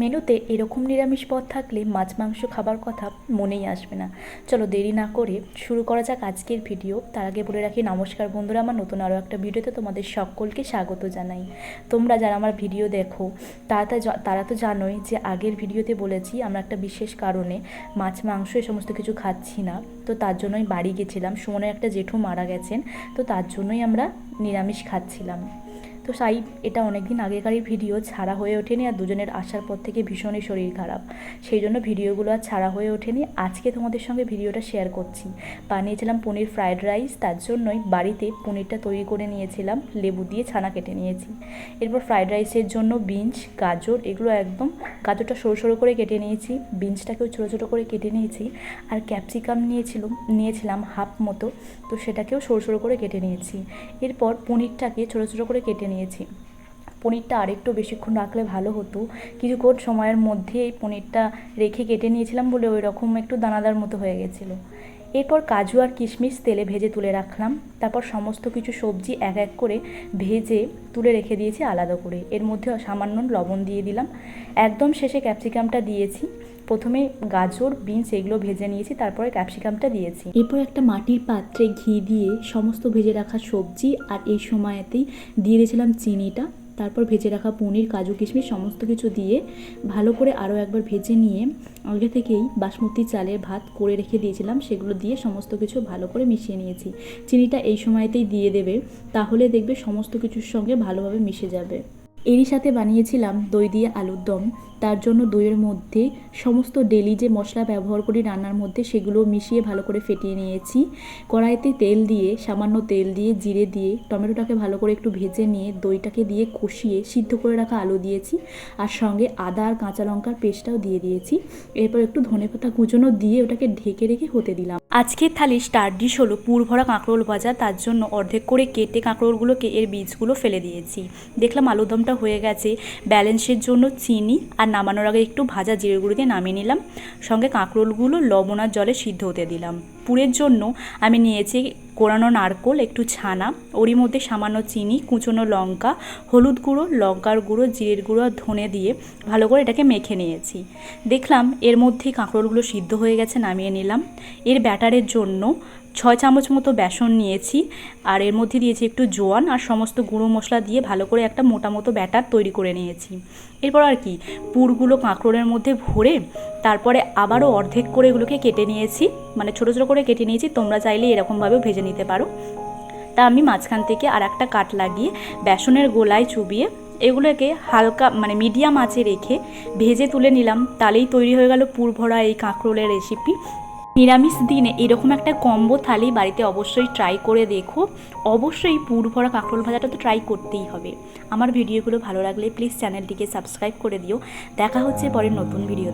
মেনুতে এরকম নিরামিষ পদ থাকলে মাছ, মাংস খাবার কথা মনেই আসবে না। চলো দেরি না করে শুরু করা যাক আজকের ভিডিও। তার আগে বলে রাখি, নমস্কার বন্ধুরা, আমার নতুন আরও একটা ভিডিওতে তোমাদের সকলকে স্বাগত জানাই। তোমরা যারা আমার ভিডিও দেখো, তারা তারা তো জানোই যে আগের ভিডিওতে বলেছি আমরা একটা বিশেষ কারণে মাছ, মাংস এ সমস্ত কিছু খাচ্ছি না। তো তার জন্যই বাড়ি গেছিলাম। সুমনের একটা জেঠু মারা গেছেন, তো তার জন্যই আমরা নিরামিষ খাচ্ছিলাম। তো সাই এটা অনেক দিন আগেকারই ভিডিও, ছাড়া হয়ে ওঠেনি আর দুজনের আসার পর থেকে ভীষণই শরীর খারাপ। সেই জন্য ভিডিওগুলো আর ছাড়া হয়ে ওঠেনি। আজকে তোমাদের সঙ্গে ভিডিওটা শেয়ার করছি। বানিয়েছিলাম পনির ফ্রায়েড রাইস তার জন্যই বাড়িতে পনিরটা তৈরি করে নিয়েছিলাম, লেবু দিয়ে ছানা কেটে নিয়েছি। এরপর ফ্রায়েড রাইসের জন্য বিনস গাজর, এগুলো একদম গাজরটা সরু সরু করে কেটে নিয়েছি। বিনসটাকেও ছোটো ছোটো করে কেটে নিয়েছি। আর ক্যাপসিকাম নিয়েছিলাম নিয়েছিলাম হাফ মতো, তো সেটাকেও সরু সরু করে কেটে নিয়েছি। এরপর পনিরটাকে ছোটো ছোটো করে কেটে নিয়েছি পনিরটা আরেকটু বেশিক্ষণ রাখলে ভালো হতো। কিছুক্ষণ সময়ের মধ্যে এই পনিরটা রেখে কেটে নিয়েছিলাম বলে ওই রকম একটু দানাদার মতো হয়ে গেছিল। এরপর কাজু আর কিশমিশ তেলে ভেজে তুলে রাখলাম। তারপর সমস্ত কিছু সবজি এক এক করে ভেজে তুলে রেখে দিয়েছি আলাদা করে। এর মধ্যে সামান্য লবণ দিয়ে দিলাম। একদম শেষে ক্যাপসিকামটা দিয়েছি। প্রথমে গাজর, বিনস এগুলো ভেজে নিয়েছি, তারপরে ক্যাপসিকামটা দিয়েছি। এরপর একটা মাটির পাত্রে ঘি দিয়ে সমস্ত ভেজে রাখা সবজি, আর এই সময়তেই দিয়ে দিয়েছিলাম চিনিটা। তারপর ভেজে রাখা পনির, কাজু, কিশমিশ সমস্ত কিছু দিয়ে ভালো করে আরও একবার ভেজে নিয়ে আগে থেকেই বাসমতি চালের ভাত করে রেখে দিয়েছিলাম, সেগুলো দিয়ে সমস্ত কিছু ভালো করে মিশিয়ে নিয়েছি। চিনিটা এই সময়তেই দিয়ে দেবে, তাহলে দেখবে সমস্ত কিছুর সঙ্গে ভালোভাবে মিশে যাবে। এরই সাথে বানিয়েছিলাম দই দিয়ে আলুর দম। তার জন্য দইয়ের মধ্যে সমস্ত ডেলি যে মশলা ব্যবহার করি রান্নার মধ্যে সেগুলো মিশিয়ে ভালো করে ফেটিয়ে নিয়েছি। কড়াইতে তেল দিয়ে, সামান্য তেল দিয়ে, জিরে দিয়ে, টমেটোটাকে ভালো করে একটু ভেজে নিয়ে দইটাকে দিয়ে কষিয়ে সিদ্ধ করে রাখা আলু দিয়েছি। আর সঙ্গে আদা আর কাঁচা লঙ্কার পেস্টটাও দিয়ে দিয়েছি। এরপর একটু ধনেপাতা কুচনো দিয়ে ওটাকে ঢেকে রেখে হতে দিলাম। আজকের থালির স্টার ডিশ হলো পুর ভরা কাঁকরোল ভাজা। তার জন্য অর্ধেক করে কেটে কাঁকরোলগুলোকে এর বীজগুলো ফেলে দিয়েছি। দেখলাম আলুদমটা হয়ে গেছে। ব্যালেন্সের জন্য চিনি আর নামানোর আগে একটু ভাজা জিরে গুঁড়ো দিয়ে নামিয়ে নিলাম। সঙ্গে কাঁকরোলগুলো লবণ আর জলে সিদ্ধ হতে দিলাম। পুরের জন্য আমি নিয়েছি কোরানো নারকোল, একটু ছানা, ওরই মধ্যে সামান্য চিনি, কুচনো লঙ্কা, হলুদ গুঁড়ো, লঙ্কার গুঁড়ো, জিরের গুঁড়ো আর ধনে দিয়ে ভালো করে এটাকে মেখে নিয়েছি। দেখলাম এর মধ্যেই কাঁকরোলগুলো সিদ্ধ হয়ে গেছে, নামিয়ে নিলাম। এর ব্যাটারের জন্য ছয় চামচ মতো বেসন নিয়েছি, আর এর মধ্যে দিয়েছি একটু জোয়ান আর সমস্ত গুঁড়ো মশলা দিয়ে ভালো করে একটা মোটা মতো ব্যাটার তৈরি করে নিয়েছি। এরপর আর কি, পুরগুলো কাঁকরোলের মধ্যে ভরে তারপরে আবারও অর্ধেক করে এগুলোকে কেটে নিয়েছি মানে ছোটো ছোটো করে কেটে নিয়েছি, তোমরা চাইলে এরকমভাবেও ভেজে নিতে পারো। তা আমি মাঝখান থেকে আর একটা কাট লাগিয়ে বেসনের গোলায় চুবিয়ে এগুলোকে হালকা মানে মিডিয়াম আঁচে রেখে ভেজে তুলে নিলাম। তাহলেই তৈরি হয়ে গেল পুর ভরা এই কাঁকরোলের রেসিপি নিরামিষ দিনে এরকম একটা কম্বো থালি বাড়িতে অবশ্যই ট্রাই করে দেখো। অবশ্যই পুর ভরা কাঁকরোল ভাজাটা তো ট্রাই করতেই হবে। আমার ভিডিওগুলো ভালো লাগলে প্লিজ চ্যানেলটিকে সাবস্ক্রাইব করে দিও। দেখা হচ্ছে পরের নতুন ভিডিও